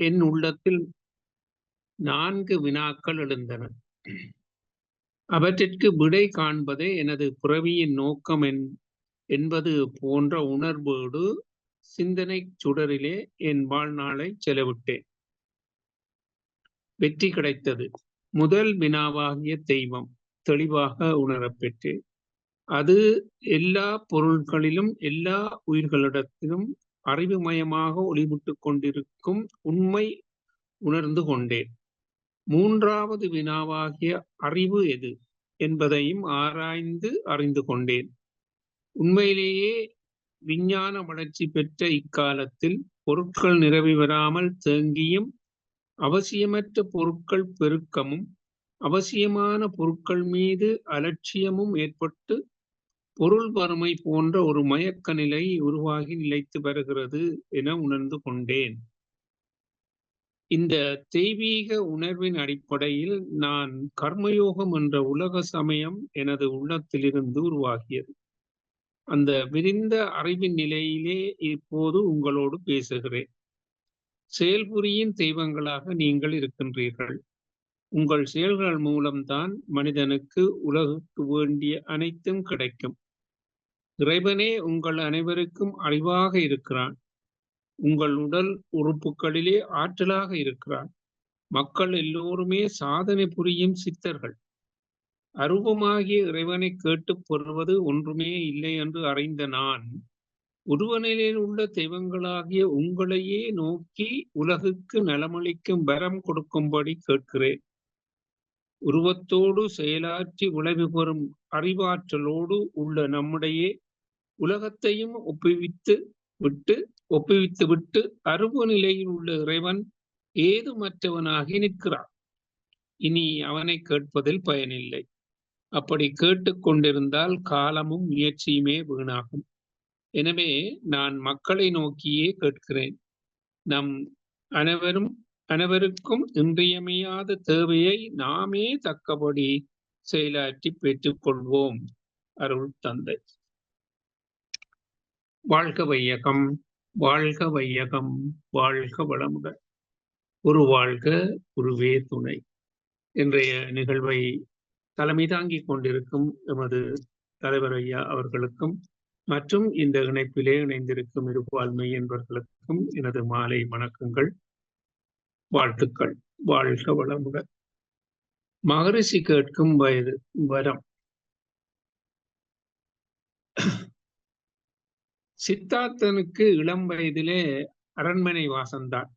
என் உள்ளத்தில் நான்கு வினாக்கள் எழுந்தன. அவற்றிற்கு விடை காண்பதே எனது பிறவியின் நோக்கம் என் என்பது போன்ற உணர்வோடு சிந்தனை சுடரிலே என் வாழ்நாளை செலவிட்டேன். வெற்றி கிடைத்தது. முதல் வினாவாகிய தெய்வம் தெளிவாக உணரப்பெற்றேன் அது எல்லா பொருள்களிலும் எல்லா உயிர்களிடத்திலும் அறிவுமயமாக ஒளிவிட்டு கொண்டிருக்கும் உண்மை உணர்ந்து கொண்டேன். மூன்றாவது வினாவாகிய அறிவு எது என்பதையும் ஆராய்ந்து அறிந்து கொண்டேன். உண்மையிலேயே விஞ்ஞான வளர்ச்சி பெற்ற இக்காலத்தில் பொருட்கள் நிரவி வராமல் தேங்கியும் அவசியமற்ற பொருட்கள் பெருக்கமும் அவசியமான பொருட்கள் மீது அலட்சியமும் ஏற்பட்டு பொருள் வறுமை போன்ற ஒரு மயக்க நிலை உருவாகி நிலைத்து வருகிறது என உணர்ந்து கொண்டேன். இந்த தெய்வீக உணர்வின் அடிப்படையில் நான் கர்மயோகம் என்ற உலக சமயம் எனது உள்ளத்திலிருந்து உருவாகியது. அந்த விரிந்த அறிவின் நிலையிலே இப்போது உங்களோடு பேசுகிறேன். செயல்புரியின் தெய்வங்களாக நீங்கள் இருக்கின்றீர்கள். உங்கள் செயல்கள் மூலம்தான் மனிதனுக்கு உலகுக்கு வேண்டிய அனைத்தும் கிடைக்கும். இறைவனே உங்கள் அனைவருக்கும் அறிவாக இருக்கிறான். உங்கள் உடல் உறுப்புகளிலே ஆற்றலாக இருக்கிறான். மக்கள் எல்லோருமே சாதனை புரியும் சித்தர்கள். அருவமாகிய இறைவனை கேட்டு பெறுவது ஒன்றுமே இல்லை என்று அறிந்த நான் உருவநிலையில் உள்ள தெய்வங்களாகிய உங்களையே நோக்கி உலகுக்கு நலமளிக்கும் வரம் கொடுக்கும்படி கேட்கிறேன். உருவத்தோடு செயலாற்றி விளைவு பெறும் அறிவாற்றலோடு உள்ள நம்முடைய உலகத்தையும் ஒப்புவித்து விட்டு ஒப்புவித்து விட்டு அருவ நிலையில் உள்ள இறைவன் ஏது மற்றவனாகி நிற்கிறான். இனி அவனை கேட்பதில் பயனில்லை. அப்படி கேட்டுக்கொண்டிருந்தால் காலமும் முயற்சியுமே வீணாகும். எனவே நான் மக்களை நோக்கியே கேட்கிறேன். நம் அனைவரும் அனைவருக்கும் இன்றியமையாத தேவையை நாமே தக்கபடி செயலாற்றி பெற்றுக்கொள்வோம் அருள் தந்தை. வாழ்க வையகம் வாழ்க வையகம் வாழ்க வளமுடன். ஒரு வாழ்க குருவே துணை. இன்றைய நிகழ்வை தலைமை தாங்கிக் கொண்டிருக்கும் எமது தலைவர் ஐயா அவர்களுக்கும் மற்றும் இந்த இணைப்பிலே இணைந்திருக்கும் இருபால்மை என்பவர்களுக்கும் எனது மாலை வணக்கங்கள் வாழ்த்துக்கள் வாழ்க வளமுடன். மகரிஷி கேட்கும் வயது வரம். சித்தார்த்தனுக்கு இளம் வயதிலே அரண்மனை வாசம்தான்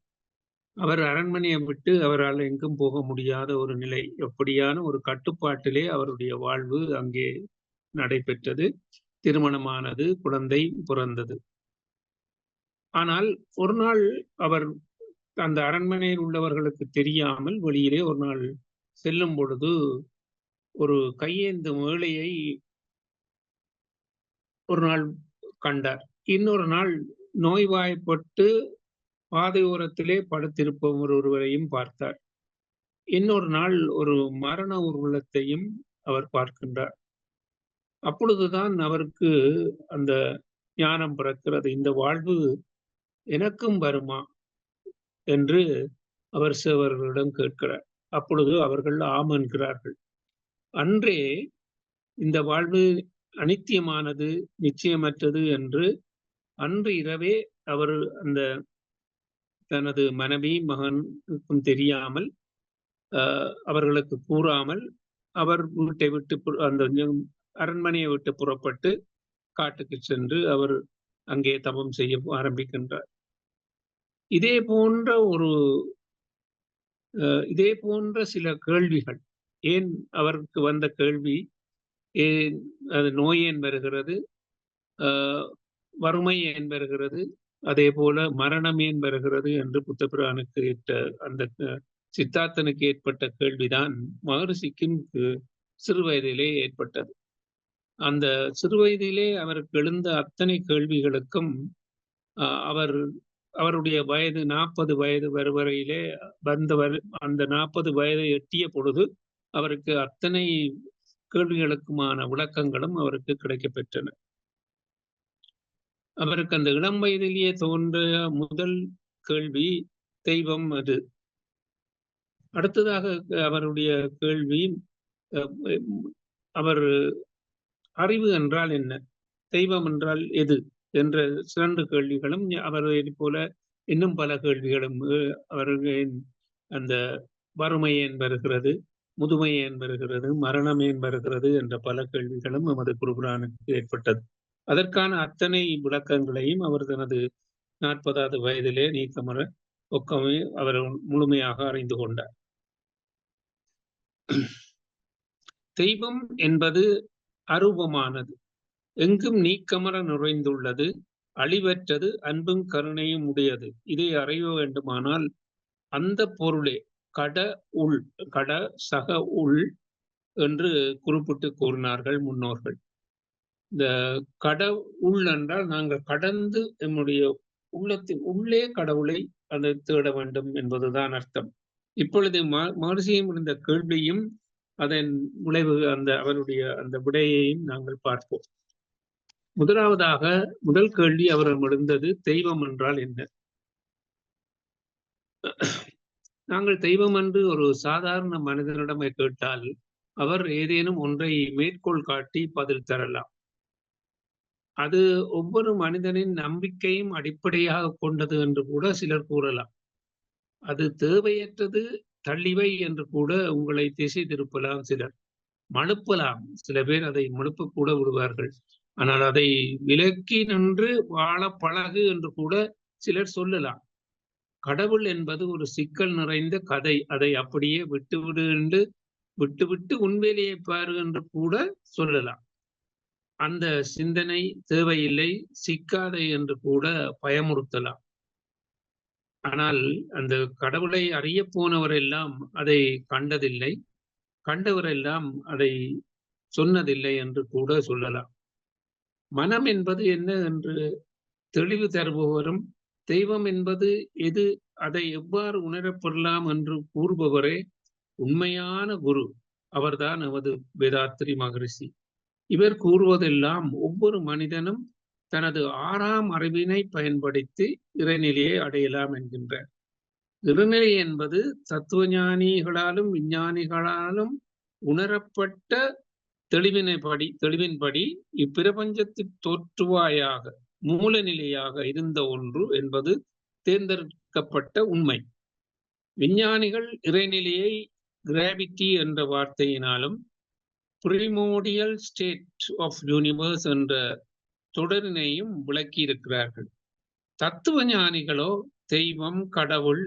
அவர் அரண்மனையை விட்டு அவரால் எங்கும் போக முடியாத ஒரு நிலை. எப்படியான ஒரு கட்டுப்பாட்டிலே அவருடைய வாழ்வு அங்கே நடைபெற்றது. திருமணமானது குழந்தை பிறந்தது. ஆனால் ஒரு நாள் அவர் அந்த அரண்மனையில் உள்ளவர்களுக்கு தெரியாமல் வெளியிலே ஒரு நாள் செல்லும் பொழுது ஒரு கையேந்து மேளையை ஒரு நாள் கண்டார். இன்னொரு நாள் நோய்வாய்ப்பட்டு பாதையோரத்திலே படுத்திருப்பவர் ஒருவரையும் பார்த்தார். இன்னொரு நாள் ஒரு மரண ஊர்வலத்தையும் அவர் பார்க்கின்றார். அப்பொழுதுதான் அவருக்கு அந்த ஞானம் பிறக்கிறது. இந்த வாழ்வு எனக்கும் வருமா என்று அவர் சிவர்களிடம் கேட்கிறார். அப்பொழுது அவர்கள் ஆம் என்கிறார்கள். அன்றே இந்த வாழ்வு அனித்தியமானது நிச்சயமற்றது என்று அன்று இரவே அவர் அந்த தனது மனைவி மகனுக்கும் தெரியாமல் அவர்களுக்கு கூறாமல் அவர் வீட்டை விட்டு அந்த அரண்மனையை விட்டு புறப்பட்டு காட்டுக்கு சென்று அவர் அங்கே தபம் செய்ய ஆரம்பிக்கின்றார். இதே போன்ற ஒரு இதே போன்ற சில கேள்விகள் ஏன் அவருக்கு வந்த கேள்வி ஏன் அது நோய் ஏன் வருகிறது வறுமை ஏன் வருகிறது? அதே போல மரணம் ஏன் வருகிறது என்று புத்தபிரானுக்கு ஏற்ற அந்த சித்தார்த்தனுக்கு ஏற்பட்ட கேள்விதான் மகரிஷிக்கும் சிறு வயதிலே ஏற்பட்டது. அந்த சிறு வயதிலே அவருக்கு எழுந்த அத்தனை கேள்விகளுக்கும் அவர் அவருடைய வயது நாற்பது வயது வருவரையிலே வந்த அந்த நாற்பது வயதை எட்டிய பொழுது அவருக்கு அத்தனை கேள்விகளுக்குமான விளக்கங்களும் அவருக்கு கிடைக்கப்பெற்றன. அவருக்கு அந்த இளம் வயதிலேயே தோன்ற முதல் கேள்வி தெய்வம் அது. அடுத்ததாக அவருடைய கேள்வி அவர் அறிவு என்றால் என்ன? தெய்வம் என்றால் எது? என்ற சிறந்த கேள்விகளும் அவரை போல இன்னும் பல கேள்விகளும் அவர்களின் அந்த வறுமை ஏன் வருகிறது முதுமை ஏன் வருகிறது மரணம் ஏன் வருகிறது என்ற பல கேள்விகளும் நமது குருபுரானுக்கு ஏற்பட்டது. அதற்கான அத்தனை விளக்கங்களையும் அவர் தனது நாற்பதாவது வயதிலே நீக்கமர ஒக்கமே அவர் முழுமையாக அறிந்து கொண்டார். தெய்வம் என்பது அரூபமானது. எங்கும் நீக்கமர நுழைந்துள்ளது அழிவற்றது அன்பும் கருணையும் உடையது. இதை அறிய வேண்டுமானால் அந்த பொருளே கட உள் கட சக உள் என்று குறிப்பிட்டு கூறினார்கள் முன்னோர்கள். இந்த கடவுள் உள் என்றால் நாங்கள் கடந்து நம்முடைய உள்ளத்தின் உள்ளே கடவுளை அதை தேட வேண்டும் என்பதுதான் அர்த்தம். இப்பொழுது மகர்ஷியும் இருந்த கேள்வியும் அதன் விளைவு அந்த அவருடைய அந்த விடையையும் நாங்கள் பார்ப்போம். முதலாவதாக முதல் கேள்வி அவர் எழுந்தது தெய்வம் என்றால் என்ன? நாங்கள் தெய்வம் என்று ஒரு சாதாரண மனிதனிடம் கேட்டால் அவர் ஏதேனும் ஒன்றை மேற்கோள் காட்டி பதில் தரலாம். அது ஒவ்வொரு மனிதனின் நம்பிக்கையும் அடிப்படையாக கொண்டது என்று கூட சிலர் கூறலாம். அது தேவையற்றது தள்ளிவை என்று கூட உங்களை திசை திருப்பலாம் சிலர். மழுப்பலாம். சில பேர் அதை மழுப்ப கூட விடுவார்கள். ஆனால் அதை விலக்கி நின்று வாழ பழகு என்று கூட சிலர் சொல்லலாம். கடவுள் என்பது ஒரு சிக்கல் நிறைந்த கதை. அதை அப்படியே விட்டுவிடு என்று விட்டுவிட்டு உண்மையிலேயே பாரு என்று கூட சொல்லலாம். அந்த சிந்தனை தேவையில்லை சிக்காதை என்று கூட பயமுறுத்தலாம். ஆனால் அந்த கடவுளை அறிய போனவரெல்லாம் அதை கண்டதில்லை கண்டவரெல்லாம் அதை சொன்னதில்லை என்று கூட சொல்லலாம். மனம் என்பது என்ன என்று தெளிவு தருபவரும் தெய்வம் என்பது எது அதை எவ்வாறு உணரப்படலாம் என்று கூறுபவரே உண்மையான குரு. அவர்தான் நமது வேதாத்திரி மகரிஷி. இவர் கூறுவதெல்லாம் ஒவ்வொரு மனிதனும் தனது ஆறாம் அறிவினை பயன்படுத்தி இறைநிலையை அடையலாம் என்கின்றார். இறைநிலை என்பது தத்துவஞானிகளாலும் விஞ்ஞானிகளாலும் உணரப்பட்ட தெளிவினைப்படி தெளிவின்படி இப்பிரபஞ்சத்தின் தோற்றுவாயாக மூல நிலையாக இருந்த ஒன்று என்பது தேர்ந்தெடுக்கப்பட்ட உண்மை. விஞ்ஞானிகள் இறைநிலையை கிராவிட்டி என்ற வார்த்தையினாலும் ப்ரிமோடியல் ஸ்டேட் ஆஃப் யூனிவர்ஸ் என்ற தொடரினையும் விளக்கியிருக்கிறார்கள். தத்துவ ஞானிகளோ தெய்வம் கடவுள்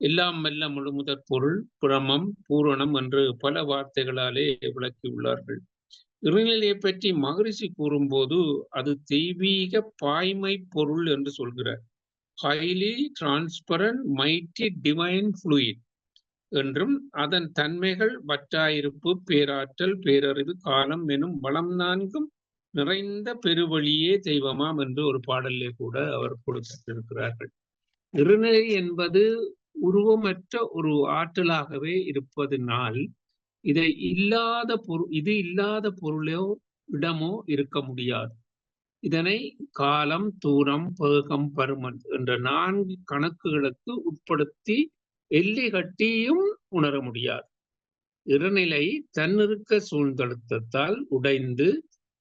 எல்லாம் மெல்ல முழுமுதற் பொருள் பிரமம் பூரணம் என்று பல வார்த்தைகளாலே விளக்கியுள்ளார்கள். இறைநிலையை பற்றி மகரிஷி கூறும்போது அது தெய்வீக பாய்மை பொருள் என்று சொல்கிறார். Highly transparent mighty divine fluid என்றும் அதன் தன்மைகள் வற்றாயிருப்பு பேராற்றல் பேரறிவு காலம் எனும் வளம் நான்கும் நிறைந்த பெருவழியே தெய்வமாம் என்று ஒரு பாடலே கூட அவர் கொடுத்திருக்கிறார்கள். இருநிலை என்பது உருவமற்ற ஒரு ஆற்றலாகவே இருப்பதனால் இதை இல்லாத பொருள் இது இல்லாத பொருளோ இடமோ இருக்க முடியாது. இதனை காலம் தூரம் பேகம் பருமன் என்ற நான்கு கணக்குகளுக்கு உட்படுத்தி எல்லி கட்டியும் உணர முடியாது. இருநிலை தன்னிருக்க சூழ்ந்தழுத்தத்தால் உடைந்து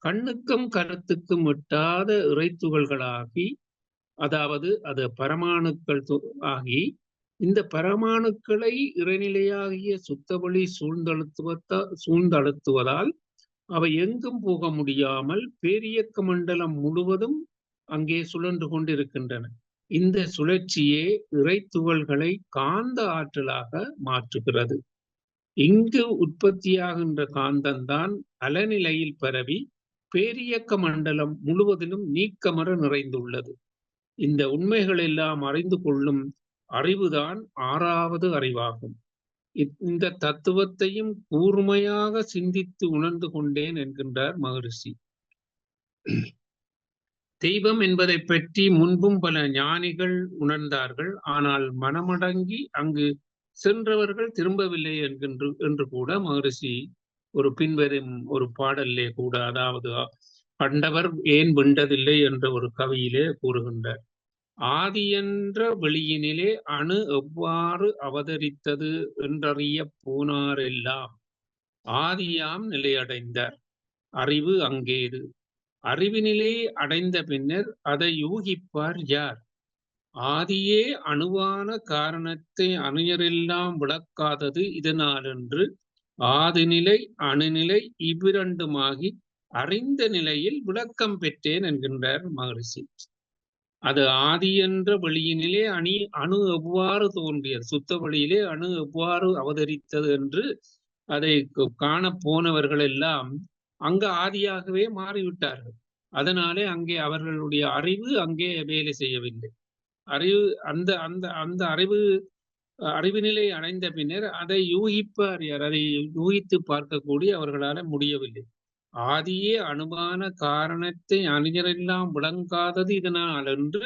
கண்ணுக்கும் கருத்துக்கும் எட்டாத இறைத்துகள்களாகி அதாவது அது பரமாணுக்கள் ஆகி இந்த பரமாணுக்களை இறைநிலையாகிய சுத்தவழி சூழ்ந்தழுத்துவத்த சூழ்ந்தழுத்துவதால் அவை எங்கும் போக முடியாமல் பேரியக்க மண்டலம் முழுவதும் அங்கே சுழன்று கொண்டிருக்கின்றன. இந்த சுழற்சியே இறைத்துகள்களை காந்த ஆற்றலாக மாற்றுகிறது. இங்கு உற்பத்தியாகின்ற காந்தம்தான் அலநிலையில் பரவி பேரியக்க மண்டலம் முழுவதிலும் நீக்கமர நிறைந்துள்ளது. இந்த உண்மைகள் எல்லாம் அறிந்து கொள்ளும் அறிவுதான் ஆறாவது அறிவாகும். இந்த தத்துவத்தையும் கூர்மையாக சிந்தித்து உணர்ந்து கொண்டேன் என்கின்றார் மகரிஷி. தெய்வம் என்பதை பற்றி முன்பும் பல ஞானிகள் உணர்ந்தார்கள். ஆனால் மனமடங்கி அங்கு சென்றவர்கள் திரும்பவில்லை என்கின்ற என்று கூட மகரிஷி ஒரு பின்வரும் ஒரு பாடல்லே கூட அதாவது கண்டவர் ஏன் விண்டதில்லை என்ற ஒரு கவியிலே கூறுகின்றார். ஆதி என்ற வெளியினிலே அணு எவ்வாறு அவதரித்தது என்றறியப் போனாரெல்லாம் ஆதியாம் நிலையடைந்தார். அறிவு அங்கேது அறிவினிலே அடைந்த பின்னர் அதை யூகிப்பார் யார்? ஆதியே அணுவான காரணத்தை அணுயரெல்லாம் விளக்காதது இதனாலென்று ஆதிநிலை அணுநிலை இவ்விரண்டுமாகி அறிந்த நிலையில் விளக்கம் பெற்றேன் என்கின்றார் மகரிஷி. அது ஆதி என்ற வழியினிலே அணி அணு எவ்வாறு தோன்றியது? சுத்த வழியிலே அணு எவ்வாறு அவதரித்தது என்று அதை காண போனவர்கள் எல்லாம் அங்கு ஆதியாகவே மாறிவிட்டார்கள். அதனாலே அங்கே அவர்களுடைய அறிவு அங்கே வேலை செய்யவில்லை. அறிவு அந்த அந்த அந்த அறிவு அறிவு நிலை அடைந்த பின்னர் அதை யூகிப்பார் யார்? அதை யூகித்து பார்க்கக்கூடிய அவர்களால முடியவில்லை. ஆதியே அணுவான காரணத்தை அறிஞரெல்லாம் விளங்காதது இதனால் என்று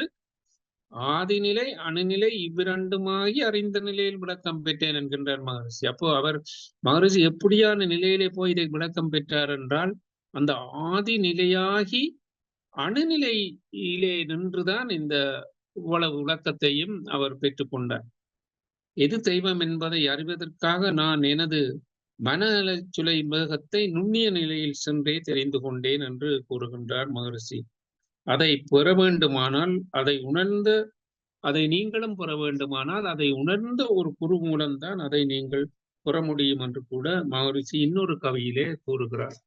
ஆதிநிலை அணுநிலை இவ்விரண்டுமாகி அறிந்த நிலையில் விளக்கம் பெற்றேன் என்கின்றார் மகரிஷி. அப்போ அவர் மகரிஷி எப்படியான நிலையிலே போய் இதை விளக்கம் பெற்றார் என்றால் அந்த ஆதி நிலையாகி அணுநிலையிலே நின்றுதான் இந்த இவ்வளவு விளக்கத்தையும் அவர் பெற்றுக்கொண்டார் எது தெய்வம் என்பதை அறிவதற்காக நான் எனது மனநலச்சுலை மேகத்தை நுண்ணிய நிலையில் சென்றே தெரிந்து கொண்டேன் என்று கூறுகின்றார் மகரிஷி. அதை பெற வேண்டுமானால் அதை உணர்ந்த அதை நீங்களும் பெற வேண்டுமானால் அதை உணர்ந்த ஒரு குரு மூலம்தான் அதை நீங்கள் பெற முடியும் என்று கூட மகரிஷி இன்னொரு கவியிலே கூறுகிறார்.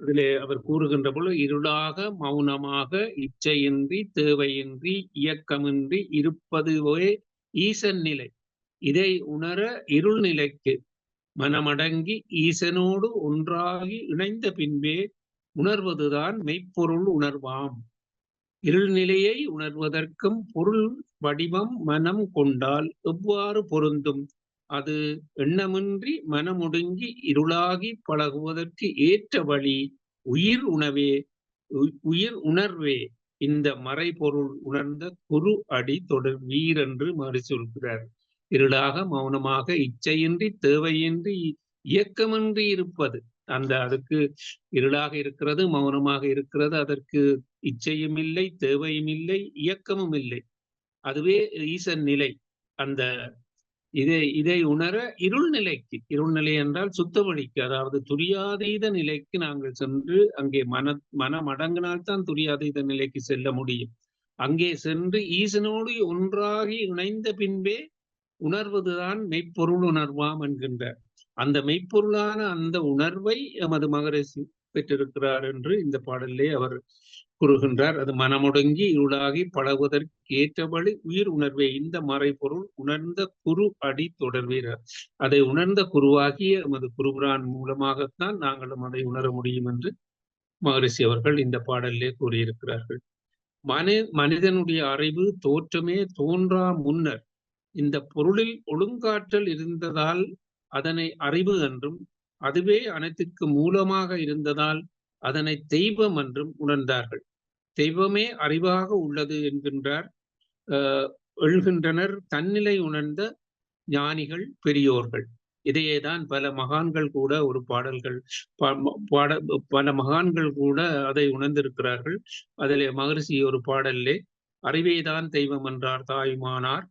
அதிலே அவர் கூறுகின்ற பொழுது இருளாக மௌனமாக இச்சையின்றி தேவையின்றி இயக்கமின்றி இருப்பதுவே ஈசன் நிலை. இதை உணர இருள் நிலைக்கு மனமடங்கி ஈசனோடு ஒன்றாகி இணைந்த பின்பே உணர்வதுதான் மெய்ப்பொருள் உணர்வாம். இருள் நிலையை உணர்வதற்கும் பொருள் வடிவம் மனம் கொண்டால் எவ்வாறு பொருந்தும்? அது எண்ணமின்றி மனமுடுங்கி இருளாகி பழகுவதற்கு ஏற்ற வழி உயிர் உணவே உயிர் உணர்வே. இந்த மறைபொருள் உணர்ந்த குரு அடி தொடர் வீர் என்று சொல்கிறார் இருளாக மௌனமாக இச்சையின்றி தேவையின்றி இயக்கமின்றி இருப்பது. அந்த அதுக்கு இருளாக இருக்கிறது மௌனமாக இருக்கிறது அதற்கு இச்சையும் இல்லை தேவையும் இல்லை இயக்கமும் இல்லை. அதுவே ஈசன் நிலை. அந்த இதை இதை உணர இருள் நிலைக்கு இருள் நிலை என்றால் சுத்த வழிக்கு அதாவது துரியாதீத நிலைக்கு நாங்கள் சென்று அங்கே மன மனம் அடங்கினால்தான் துரியாதீத நிலைக்கு செல்ல முடியும். அங்கே சென்று ஈசனோடு ஒன்றாகி இணைந்த பின்பே உணர்வதுதான் மெய்ப்பொருள் உணர்வாம் என்கின்ற அந்த மெய்ப்பொருளான அந்த உணர்வை எமது மகரிஷி பெற்றிருக்கிறார் என்று இந்த பாடலிலே அவர் கூறுகின்றார். அது மனமுடங்கி இருளாகி பழகுவதற்கு ஏற்றபடி உயிர் உணர்வே இந்த மறைபொருள் உணர்ந்த குரு அடி தொடர்வீரர் அதை உணர்ந்த குருவாகிய எமது குருபுரான் மூலமாகத்தான் நாங்களும் அதை உணர முடியும் என்று மகரிஷி அவர்கள் இந்த பாடலிலே கூறியிருக்கிறார்கள். மனி மனிதனுடைய அறிவு தோற்றமே தோன்றா முன்னர் இந்த பொருளில் ஒழுங்காற்றல் இருந்ததால் அதனை அறிவு என்றும் அதுவே அனைத்திற்கு மூலமாக இருந்ததால் அதனை தெய்வம் என்றும் உணர்ந்தார்கள். தெய்வமே அறிவாக உள்ளது என்கின்றார். எழுகின்றனர் தன்னிலை உணர்ந்த ஞானிகள் பெரியோர்கள். இதையேதான் பல மகான்கள் கூட ஒரு பாடல்கள் பாட பல மகான்கள் கூட அதை உணர்ந்திருக்கிறார்கள். அதிலே மகரிஷி ஒரு பாடல்லே அறிவேதான் தெய்வம் என்றார் தாய்மானார்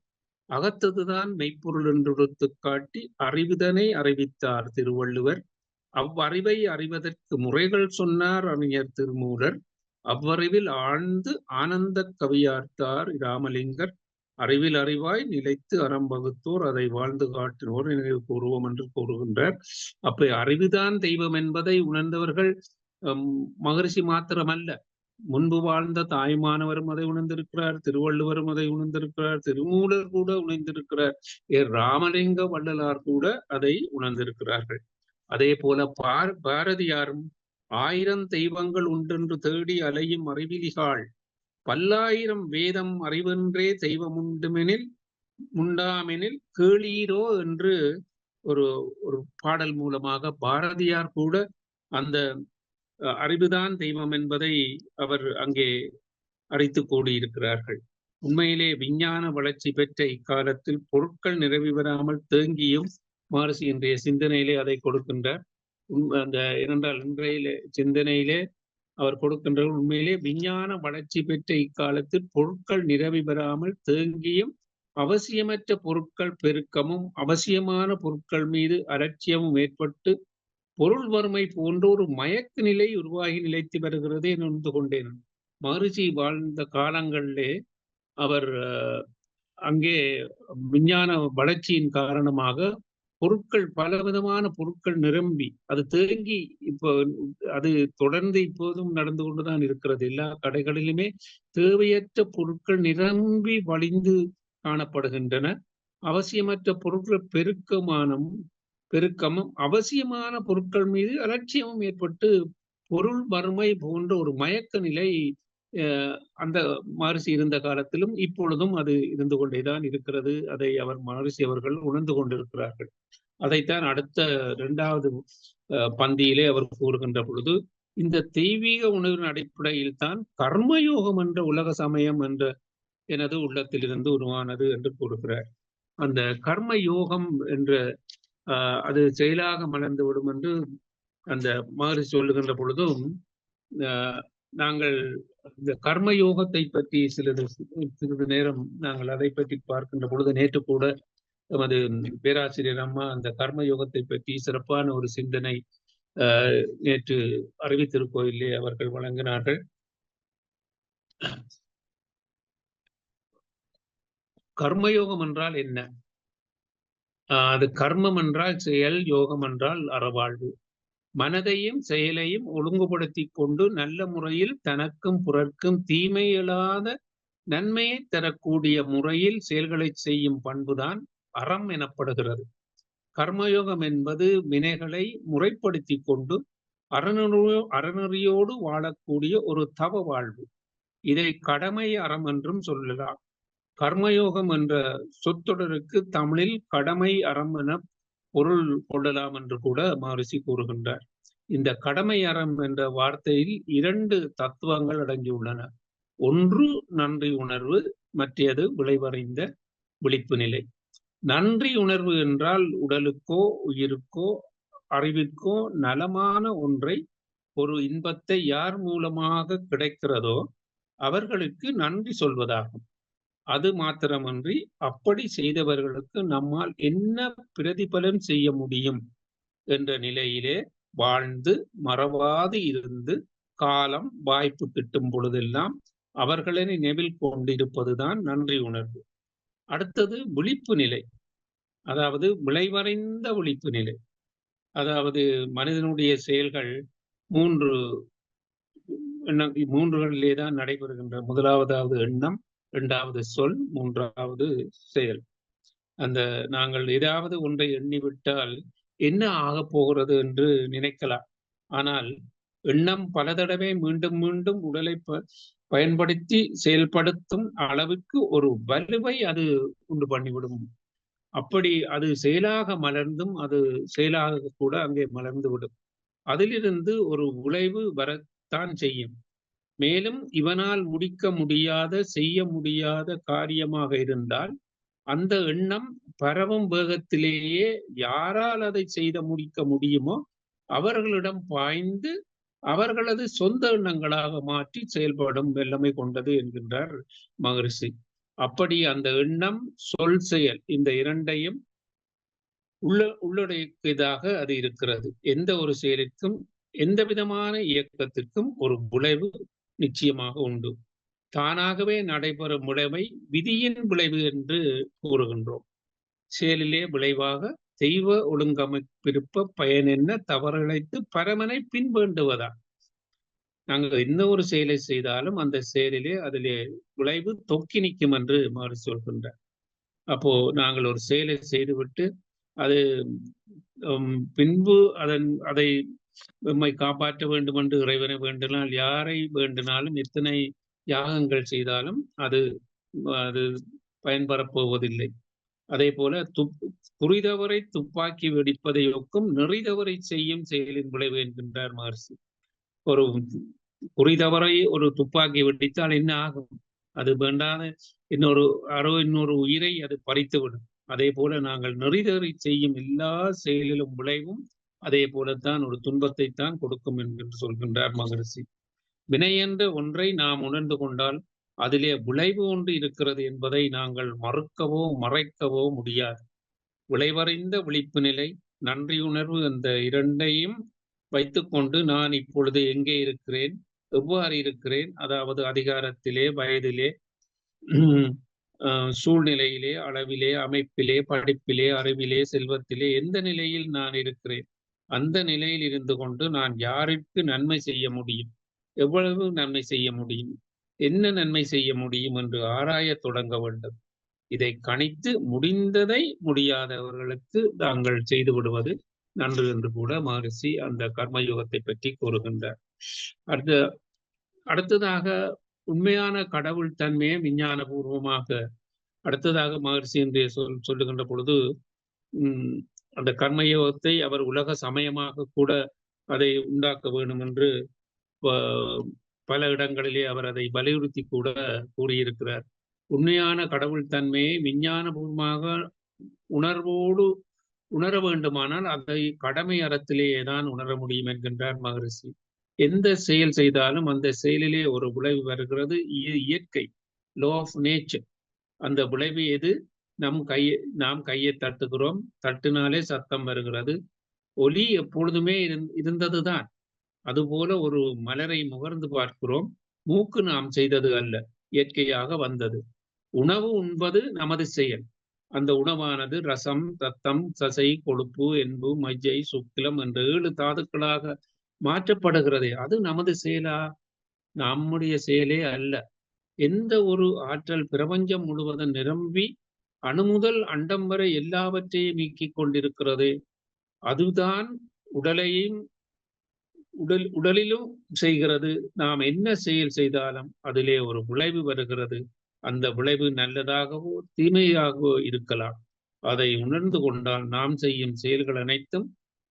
அகத்ததுதான் மெய்ப்பொருள் என்று காட்டி அறிவுதனை அறிவித்தார் திருவள்ளுவர். அவ்வறிவை அறிவதற்கு முறைகள் சொன்னார் அறிஞர் திருமூலர். அவ்வறிவில் ஆழ்ந்து ஆனந்த கவியார்த்தார் ராமலிங்கர் அறிவில் அறிவாய் நிலைத்து அறம் வகுத்தோர் அதை வாழ்ந்து காட்டினோர் நினைவு கூறுவோம் என்று கூறுகின்றார். அப்ப அறிவுதான் தெய்வம் என்பதை உணர்ந்தவர்கள் மகரிஷி மாத்திரமல்ல. முன்பு வாழ்ந்த தாய்மானவரும் அதை உணர்ந்திருக்கிறார் திருவள்ளுவரும் அதை உணர்ந்திருக்கிறார் திருமூலர் கூட உணர்ந்திருக்கிறார். ஏ ராமலிங்க வள்ளலார் கூட அதை உணர்ந்திருக்கிறார்கள். அதே போல பார் பாரதியாரும் ஆயிரம் தெய்வங்கள் உண்டென்று தேடி அலையும் அறிவிலிகாள் பல்லாயிரம் வேதம் அறிவென்றே தெய்வம் உண்டுமெனில் உண்டாமெனில் கேளீரோ என்று ஒரு ஒரு பாடல் மூலமாக பாரதியார் கூட அந்த அறிவுதான் தெய்வம் என்பதை அவர் அங்கே அழைத்து கூடியிருக்கிறார்கள் உண்மையிலே விஞ்ஞான வளர்ச்சி பெற்ற இக்காலத்தில் பொருட்கள் நிறைவு பெறாமல் தேங்கியும் மகரிஷி இன்றைய சிந்தனையிலே அதை கொடுக்கின்றார். அந்த இரண்டால் இன்றையிலே சிந்தனையிலே அவர் கொடுக்கின்ற உண்மையிலே விஞ்ஞான வளர்ச்சி பெற்ற இக்காலத்தில் பொருட்கள் நிறைவு பெறாமல் தேங்கியும் அவசியமற்ற பொருட்கள் பெருக்கமும் அவசியமான பொருட்கள் மீது அலட்சியமும் ஏற்பட்டு பொருள் வறுமை போன்ற ஒரு மயக்க நிலை உருவாகி நிலைத்து வருகிறது என்று உணர்ந்து கொண்டேன். மகரிஷி வாழ்ந்த காலங்களிலே அவர் அங்கே விஞ்ஞான வளர்ச்சியின் காரணமாக பொருட்கள் பலவிதமான பொருட்கள் நிரம்பி அது தேங்கி இப்போ அது தொடர்ந்து இப்போதும் நடந்து கொண்டுதான் இருக்கிறது. எல்லா கடைகளிலுமே தேவையற்ற பொருட்கள் நிரம்பி வழிந்து காணப்படுகின்றன. அவசியமற்ற பொருட்கள் பெருக்கமானம் பெருக்கமும் அவசியமான பொருட்கள் மீது அலட்சியமும் ஏற்பட்டு பொருள் வறுமை போன்ற ஒரு மயக்க நிலை அந்த மாரிசி இருந்த காலத்திலும் இப்பொழுதும் அது இருந்து கொண்டேதான் இருக்கிறது. அதை அவர் மாரிசி அவர்கள் உணர்ந்து கொண்டிருக்கிறார்கள். அதைத்தான் அடுத்த இரண்டாவது பந்தியிலே அவர் கூறுகின்ற பொழுது இந்த தெய்வீக உணர்வின் அடிப்படையில் தான் கர்மயோகம் என்ற உலக சமயம் என்ற எனது உள்ளத்திலிருந்து உருவானது என்று கூறுகிறார். அந்த கர்ம யோகம் என்ற அது செயலாக மலர்ந்து விடும் என்று அந்த மகரிஷி சொல்லுகின்ற பொழுதும் நாங்கள் இந்த கர்ம யோகத்தை பற்றி சிறிது சிறிது நேரம் நாங்கள் அதை பற்றி பார்க்கின்ற பொழுது நேற்று கூட நமது பேராசிரியர் அம்மா அந்த கர்ம யோகத்தை பற்றி சிறப்பான ஒரு சிந்தனை நேற்று அறிவித்திருக்கோயிலே அவர்கள் வழங்கினார்கள். கர்மயோகம் என்றால் என்ன? அது கர்மம் என்றால் செயல் யோகம் என்றால் அறவாழ்வு. மனதையும் செயலையும் ஒழுங்குபடுத்தி கொண்டு நல்ல முறையில் தனக்கும் புறர்க்கும் தீமை இல்லாத நன்மையை தரக்கூடிய முறையில் செயல்களை செய்யும் பண்புதான் அறம் எனப்படுகிறது. கர்மயோகம் என்பது வினைகளை முறைப்படுத்தி கொண்டு அறநெறியோ அறநெறியோடு வாழக்கூடிய ஒரு தவ வாழ்வு. இதை கடமை அறம் என்றும் சொல்லலாம். கர்மயோகம் என்ற சொத்தொடருக்கு தமிழில் கடமை அறம் என பொருள் கொள்ளலாம் என்று கூட மகரிஷி கூறுகின்றார். இந்த கடமை அறம் என்ற வார்த்தையில் இரண்டு தத்துவங்கள் அடங்கியுள்ளன. ஒன்று நன்றி உணர்வு மற்றது விளைவறிந்த விழிப்பு நிலை. நன்றி உணர்வு என்றால் உடலுக்கோ உயிருக்கோ அறிவிற்கோ நலமான ஒன்றை ஒரு இன்பத்தை யார் மூலமாக கிடைக்கிறதோ அவர்களுக்கு நன்றி சொல்வதாகும். அது மாத்திரமன்றி அப்படி செய்தவர்களுக்கு நம்மால் என்ன பிரதிபலன் செய்ய முடியும்? என்ற நிலையிலே வாழ்ந்து மறவாது இருந்து காலம் வாய்ப்பு கிட்டும் பொழுதெல்லாம் அவர்களை நினைவில் கொண்டிருப்பதுதான் நன்றி உணர்வு. அடுத்தது விழிப்பு நிலை. அதாவது விளைவறைந்த விழிப்பு நிலை. அதாவது மனிதனுடைய செயல்கள் மூன்று எண்ணம் மூன்றுகளிலே தான் நடைபெறுகின்ற முதலாவதாவது எண்ணம் இரண்டாவது சொல் மூன்றாவது செயல். அந்த நாங்கள் ஏதாவது ஒன்றை எண்ணிவிட்டால் என்ன ஆகப் போகிறது என்று நினைக்கலாம். ஆனால் எண்ணம் பல தடவை மீண்டும் மீண்டும் உடலை பயன்படுத்தி செயல்படுத்தும் அளவுக்கு ஒரு வலுவை அது உண்டு பண்ணிவிடும். அப்படி அது செயலாக மலர்ந்தும் அது செயலாக கூட அங்கே மலர்ந்து விடும் அதிலிருந்து ஒரு விளைவு வரத்தான் செய்யும். மேலும் இவனால் முடிக்க முடியாத செய்ய முடியாத காரியமாக இருந்தால் அந்த எண்ணம் பரவும் வேகத்திலேயே யாரால் அதை செய்த முடிக்க முடியுமோ அவர்களிடம் பாய்ந்து அவர்களது சொந்த எண்ணங்களாக மாற்றி செயல்படும் வெள்ளமை கொண்டது என்கின்றார் மகரிஷி. அப்படி அந்த எண்ணம் சொல் செயல் இந்த இரண்டையும் உள்ள உள்ளடக்கியதாக அது இருக்கிறது. எந்த ஒரு செயலுக்கும் எந்த விதமான இயக்கத்திற்கும் ஒரு விளைவு நிச்சயமாக உண்டு. தானாகவே நடைபெறும் விளைவை விதியின் விளைவு என்று கூறுகின்றோம். செயலிலே விளைவாக தெய்வ ஒழுங்கமைப்பிருப்ப பயன் என்ன தவறிழைத்து பரமனை பின்வேண்டுவதா நாங்கள் என்ன ஒரு செயலை செய்தாலும் அந்த செயலிலே அதிலே விளைவு தொக்கி நிற்கும் என்று மாறி சொல்கின்றார். அப்போ நாங்கள் ஒரு செயலை செய்துவிட்டு அது பின்பு அதன் அதை நம்மை காப்பாற்ற வேண்டும் என்று இறைவனை வேண்டினால் யாரை வேண்டினாலும் எத்தனை யாகங்கள் செய்தாலும் அது அது பயன்பெறப் போவதில்லை அதே போல துப் புரிதவரை துப்பாக்கி வெடிப்பதை ஒக்கும் நெறிதவரை செய்யும் செயலின் விளைவு என்கின்றார் மகர்ஷி. ஒரு புரிதவரை ஒரு துப்பாக்கி வெடித்தால் என்ன ஆகும்? அது வேண்டாத இன்னொரு அறோ இன்னொரு உயிரை அது பறித்துவிடும். அதே போல நாங்கள் நெறிதறி செய்யும் எல்லா செயலிலும் விளைவும் அதே போலத்தான் ஒரு துன்பத்தைத்தான் கொடுக்கும் என்று சொல்கின்றார் மகரிஷி. வினை என்ற ஒன்றை நாம் உணர்ந்து கொண்டால் அதிலே விளைவு ஒன்று இருக்கிறது என்பதை நாங்கள் மறுக்கவோ மறைக்கவோ முடியாது. விளைவறிந்த விழிப்பு நிலை நன்றியுணர்வு அந்த இரண்டையும் வைத்துக்கொண்டு நான் இப்பொழுது எங்கே இருக்கிறேன் எவ்வாறு இருக்கிறேன் அதாவது அதிகாரத்திலே வயதிலே சூழ்நிலையிலே அளவிலே அமைப்பிலே படிப்பிலே அறிவிலே செல்வத்திலே எந்த நிலையில் நான் இருக்கிறேன்? அந்த நிலையில் இருந்து கொண்டு நான் யாருக்கு நன்மை செய்ய முடியும்? எவ்வளவு நன்மை செய்ய முடியும்? என்ன நன்மை செய்ய முடியும் என்று ஆராய தொடங்க வேண்டும். இதை கணித்து முடிந்ததை முடியாதவர்களுக்கு தாங்கள் செய்து விடுவது நன்று என்று கூட மகரிஷி அந்த கர்மயோகத்தை பற்றி கூறுகின்றார். அடுத்த அடுத்ததாக உண்மையான கடவுள் தன்மையை விஞ்ஞான பூர்வமாக அடுத்ததாக மகரிஷி என்று சொல் சொல்லுகின்ற பொழுது உம் அந்த கர்மயோகத்தை அவர் உலக சமயமாக கூட அதை உண்டாக்க வேண்டும் என்று பல இடங்களிலே அவர் அதை வலியுறுத்தி கூட கூறியிருக்கிறார். உண்மையான கடவுள் தன்மையை விஞ்ஞானபூர்வமாக உணர்வோடு உணர வேண்டுமானால் அதை கடமை அறத்திலேயே தான் உணர முடியும் என்கின்றார் மகரிஷி. எந்த செயல் செய்தாலும் அந்த செயலிலே ஒரு விளைவு வருகிறது. இயற்கை லோ ஆஃப் நேச்சர் அந்த விளைவு எது? நம் கையை நாம் கையை தட்டுகிறோம். தட்டினாலே சத்தம் வருகிறது. ஒலி எப்பொழுதுமே இருந்ததுதான். அதுபோல ஒரு மலரை முகர்ந்து பார்க்கிறோம். மூக்கு நாம் செய்தது அல்ல. இயற்கையாக வந்தது. உணவு உண்பது நமது செயல். அந்த உணவானது ரசம் தத்தம் சசை கொழுப்பு என்பு மஜ்ஜை சுக்கிலம் என்ற ஏழு தாதுக்களாக மாற்றப்படுகிறது. அது நமது செயலா? நம்முடைய செயலே அல்ல. எந்த ஒரு ஆற்றல் பிரபஞ்சம் முழுவதும் நிரம்பி அணுமுதல் அண்டம் வரை எல்லாவற்றையும் நீக்கிக் கொண்டிருக்கிறது. அதுதான் உடலையும் உடல் உடலிலும் செய்கிறது. நாம் என்ன செயல் செய்தாலும் அதிலே ஒரு விளைவு வருகிறது. அந்த விளைவு நல்லதாகவோ தீமையாகவோ இருக்கலாம். அதை உணர்ந்து கொண்டால் நாம் செய்யும் செயல்கள் அனைத்தும்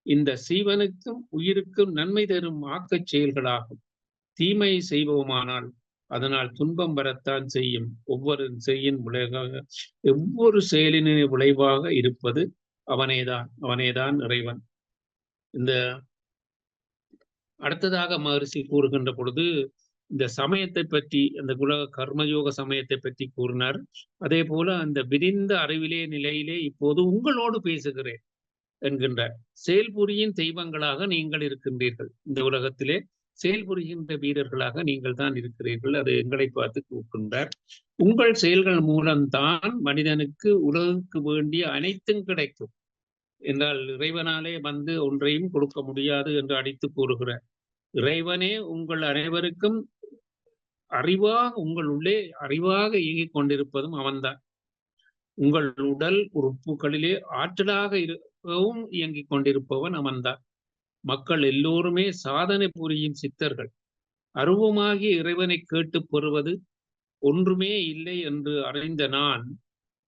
இந்த சீவனுக்கும் உயிருக்கும் நன்மை தரும் ஆக்கச் செயல்களாகும். தீமை செய்வோமானால் அதனால் துன்பம் வரத்தான் செய்யும். ஒவ்வொரு செய்யின் விளைவாக ஒவ்வொரு செயலின் விளைவாக இருப்பது அவனேதான் அவனேதான் இறைவன். இந்த அடுத்ததாக மகரிஷி கூறுகின்ற பொழுது இந்த சமயத்தை பற்றி அந்த குல கர்மயோக சமயத்தை பற்றி கூறினார். அதே போல அந்த விரிந்த அறிவிலே நிலையிலே இப்போது உங்களோடு பேசுகிறேன் என்கின்றார். செயல்புரியின் தெய்வங்களாக நீங்கள் இருக்கின்றீர்கள். இந்த உலகத்திலே செயல்புரிகின்ற வீரர்களாக நீங்கள் தான் இருக்கிறீர்கள். அது எங்களை பார்த்து கூறுகின்றார் உங்கள் செயல்கள் மூலம்தான் மனிதனுக்கு உலகுக்கு வேண்டிய அனைத்தும் கிடைக்கும். என்றால் இறைவனாலே வந்து ஒன்றையும் கொடுக்க முடியாது என்று அடித்து கூறுகிறார். இறைவனே உங்கள் அனைவருக்கும் அறிவாக உங்கள் உள்ளே அறிவாக இயங்கிக் கொண்டிருப்பதும் அவன்தான். உங்கள் உடல் உறுப்புகளிலே ஆற்றலாக இருக்கவும் இயங்கிக் கொண்டிருப்பவன் அவன்தான். மக்கள் எல்லோருமே சாதனை புரியும் சித்தர்கள். அருவமாகி இறைவனை கேட்டு பெறுவது ஒன்றுமே இல்லை என்று அறிந்த நான்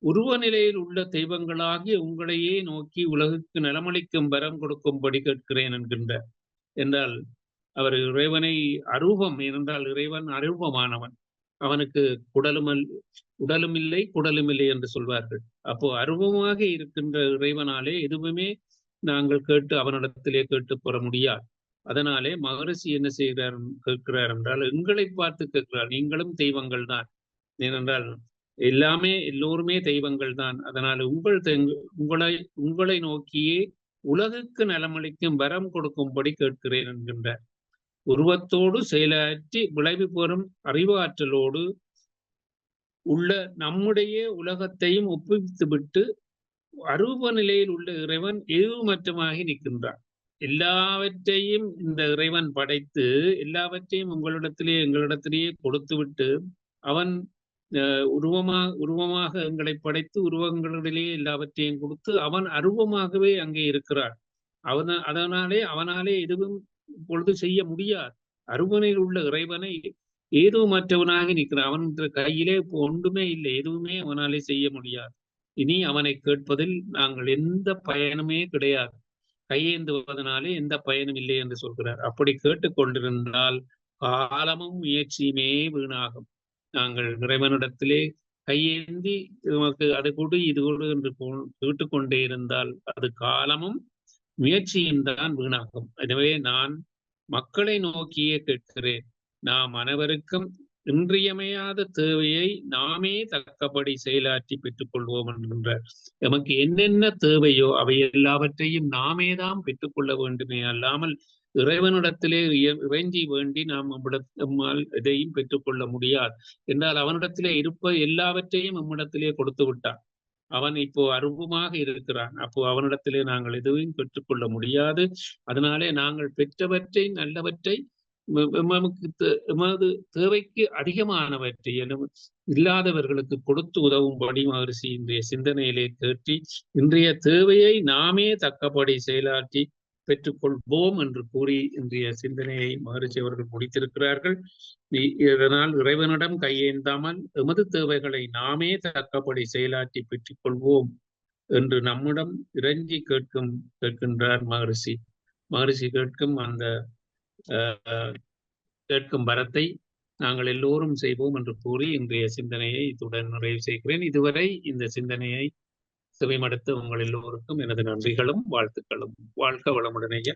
உருவ நிலையில் உள்ள தெய்வங்களாகிய உங்களையே நோக்கி உலகுக்கு நலமளிக்கும் வரம் கொடுக்கும்படி கேட்கிறேன் என்கின்ற என்றால் அவர் இறைவனை அருவம் ஏனென்றால் இறைவன் அருவமானவன். அவனுக்கு குடலும் உடலும் இல்லை குடலும் இல்லை என்று சொல்வார்கள். அப்போ அருவமாக இருக்கின்ற இறைவனாலே எதுவுமே நாங்கள் கேட்டு அவனிடத்திலே கேட்டு பெற முடியாது. அதனாலே மகரிஷி என்ன செய்கிறார் கேட்கிறார் என்றால் எங்களை பார்த்து கேட்கிறார். நீங்களும் தெய்வங்கள் தான். ஏனென்றால் எல்லாமே எல்லோருமே தெய்வங்கள் தான். அதனால் உங்கள் உங்களை உங்களை நோக்கியே உலகுக்கு நலமளிக்கும் வரம் கொடுக்கும்படி கேட்கிறேன் என்கின்றார். உருவத்தோடு செயலாற்றி விளைவு பெறும் அறிவாற்றலோடு உள்ள நம்முடைய உலகத்தையும் ஒப்புவித்து விட்டு அரூப நிலையில் உள்ள இறைவன் எதுவுமற்றமாகி நிற்கின்றான். எல்லாவற்றையும் இந்த இறைவன் படைத்து எல்லாவற்றையும் உங்களிடத்திலே எங்களிடத்திலேயே கொடுத்துவிட்டு அவன் உருவமாக உருவமாக எங்களை படைத்து உருவங்களிடையே எல்லாவற்றையும் கொடுத்து அவன் அருவமாகவே அங்கே இருக்கிறான். அவன அதனாலே அவனாலே எதுவும் பொழுது செய்ய முடியாது. அருவனையில் உள்ள இறைவனை ஏதோ மற்றவனாக நிற்கிறான். அவன் கையிலே ஒன்றுமே இல்லை. எதுவுமே அவனாலே செய்ய முடியாது. இனி அவனை கேட்பதில் நாங்கள் எந்த பயனுமே கிடையாது. கையேந்துவதனாலே எந்த பயனும் இல்லை என்று சொல்கிறார். அப்படி கேட்டுக்கொண்டிருந்தால் காலமும் முயற்சியுமே வீணாகும். நாங்கள் இறைவனிடத்திலே கையேந்தி நமக்கு அது கொடு இது கொடு என்று கேட்டுக்கொண்டே இருந்தால் அது காலமும் முயற்சியும் தான் வீணாகும். எனவே நான் மக்களை நோக்கியே கேட்கிறேன். நாம் அனைவருக்கும் இன்றியமையாத தேவையை நாமே தக்கபடி செயலாற்றி பெற்றுக் கொள்வோம் என்கின்ற நமக்கு என்னென்ன தேவையோ அவை எல்லாவற்றையும் நாமே தான் பெற்றுக்கொள்ள வேண்டுமே அல்லாமல் இறைவனிடத்திலே இறைஞ்சி வேண்டி நாம் நம்மால் எதையும் பெற்றுக்கொள்ள முடியாது. என்றால் அவனிடத்திலே இருப்ப எல்லாவற்றையும் நம்மிடத்திலே கொடுத்து விட்டான். அவன் இப்போ அருவமாக இருக்கிறான். அப்போ அவனிடத்திலே நாங்கள் எதுவும் பெற்றுக்கொள்ள முடியாது. அதனாலே நாங்கள் பெற்றவற்றை நல்லவற்றை நமக்கு எமது தேவைக்கு அதிகமானவற்றை இல்லாதவர்களுக்கு கொடுத்து உதவும்படி மகரிஷி இன்றைய சிந்தனையிலே கேட்டி இன்றைய தேவையை நாமே தக்கபடி செயலாற்றி பெற்றுக்கொள்வோம் என்று கூறி இன்றைய சிந்தனையை மகரிஷி அவர்கள் முடித்திருக்கிறார்கள். இதனால் இறைவனிடம் கையேந்தாமல் எமது தேவைகளை நாமே தக்கபடி செயலாற்றி பெற்றுக்கொள்வோம் என்று நம்மிடம் இறங்கி கேட்கும் கேட்கின்றார் மகரிஷி. மகரிஷி கேட்கும் அந்த கேட்கும் வரத்தை நாங்கள் எல்லோரும் செய்வோம் என்று கூறி இன்றைய சிந்தனையை இத்துடன் நிறைவு செய்கிறேன். இதுவரை இந்த சிந்தனையை செவிமடுத்த உங்கள் எல்லோருக்கும் எனது நன்றிகளும் வாழ்த்துக்களும். வாழ்க வளமுடனேயே